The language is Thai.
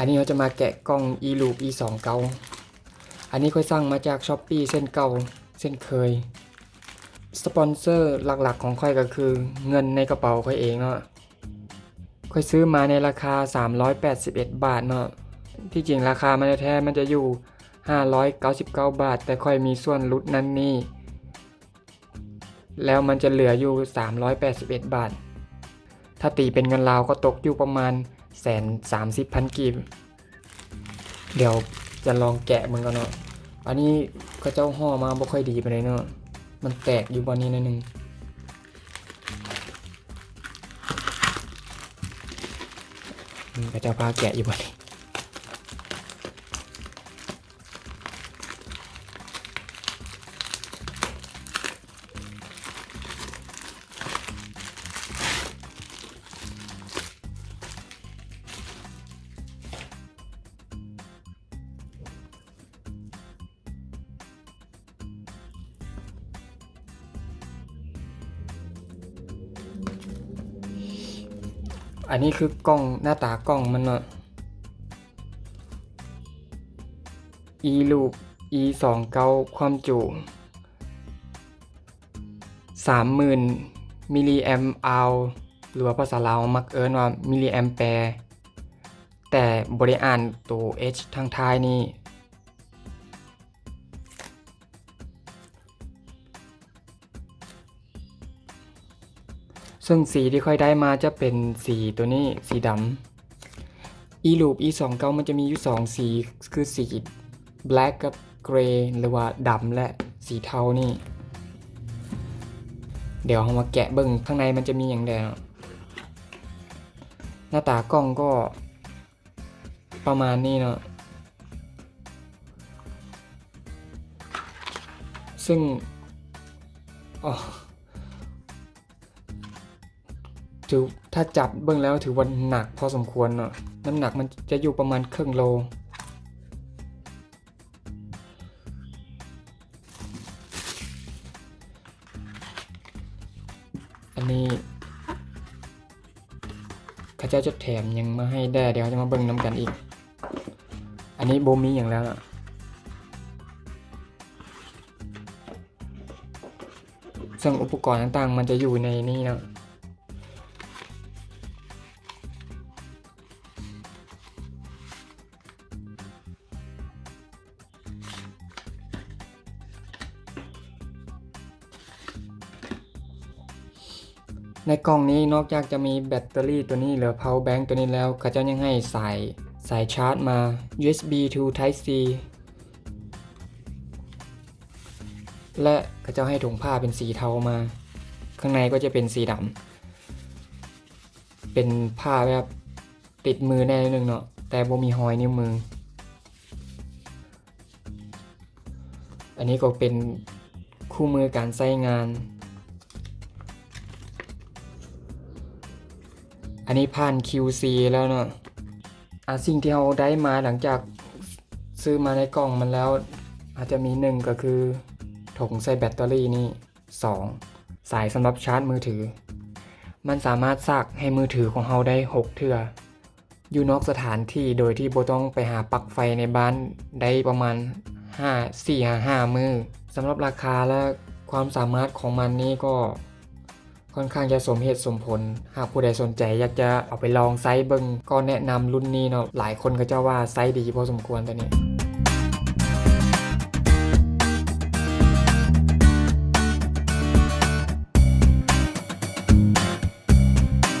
อันนี้เราจะมาแกะกล้อง e loop e 2เกาอันนี้ค่อยสร้างมาจาก s h อ p e e เส้นเก่าเส้นเคย สปอนเซอร์หลักๆของค่อยก็คือเงินในกระเป๋าค่อยเองเนาะค่อยซื้อมาในราคา 381 บาทเนาะที่จริงราคามันแท้มันจะอยู่ 599 บาท แต่ค่อยมีส่วนลดนั้นนี่ แล้วมันจะเหลืออยู่ 381 บาท ถ้าตีเป็นเงินลาวก็ตกอยู่ประมาณ แสนสามสิบพันกีบ เดี๋ยวจะลองแกะมันกันเนาะ อันนี้ก็เจ้าห่อมาบ่ค่อยดีไปเลยเนาะ มันแตกอยู่บนนี้นิดนึงก็เจ้าพาแกะอยู่บนนี้ อันนี้คือกล้องหน้าตากล้องมันเนาะ e loop e 2 9ความจุ30,000มิลลิแอมอาหรือว่าภาษาลาวมักเอิ้นว่ามิลลิแอมแปร์แต่บริอ่านตัว h ทางท้ายนี่ ซึ่งสีที่ค่อยได้มาจะเป็นสีตัวนี้สีดำ e loop e 2 9มันจะมีอยู่2สีคือสี black กับ gray หรือว่าดำและสีเทานี่ เดี๋ยวเรามาแกะเบิ่งข้างในมันจะมีอย่างแดงหน้าตากล้องก็ประมาณนี้เนาะซึ่งอ๋อ ถือถ้าจับเบื้องแล้วถือว่าหนักพอสมควรเนาะน้ำหนักมันจะอยู่ประมาณครึ่งโลอันนี้ข้าเจ้าจะแถมยังมาให้ได้เดี๋ยวจะมาเบิ่งน้ำกันอีก อันนี้โบมีอย่างแล้วล่ะซึ่งอุปกรณ์ต่างๆ มันจะอยู่ในนี่เนาะ ในกล่องนี้นอกจากจะมีแบตเตอรี่ตัวนี้หรือ power bank ตัวนี้แล้วเขาเจ้ายังให้สายสายชาร์จมา USB to Type C และเขาเจ้าให้ถุงผ้าเป็นสีเทามา ข้างในก็จะเป็นสีดำเป็นผ้าแบบติดมือแน่นึงเนาะแต่บ่มีหอยนิ้วมือ อันนี้ก็เป็นคู่มือการใช้งาน อันนี้ผ่าน QC แล้วเนาะอะสิ่งที่เราได้มาหลังจากซื้อมาในกล่องมันแล้ว อาจจะมีหนึ่งก็คือถุงใส่แบตเตอรี่นี่ 2. สายสำหรับชาร์จมือถือ มันสามารถซากให้มือถือของเราได้ 6 เทื่ออยู่นอกสถานที่โดยที่โบต้องไปหาปลั๊กไฟในบ้านได้ประมาณ 5 4 5 5 มือสำหรับราคาและความสามารถของมันนี่ก็ ค่อนข้างจะสมเหตุสมผล หากผู้ใดสนใจอยากจะเอาไปลองไซส์เบิงก็แนะนำรุ่นนี้เนาะหลายคนก็จะว่าไซส์ดีพอสมควรตัวนี้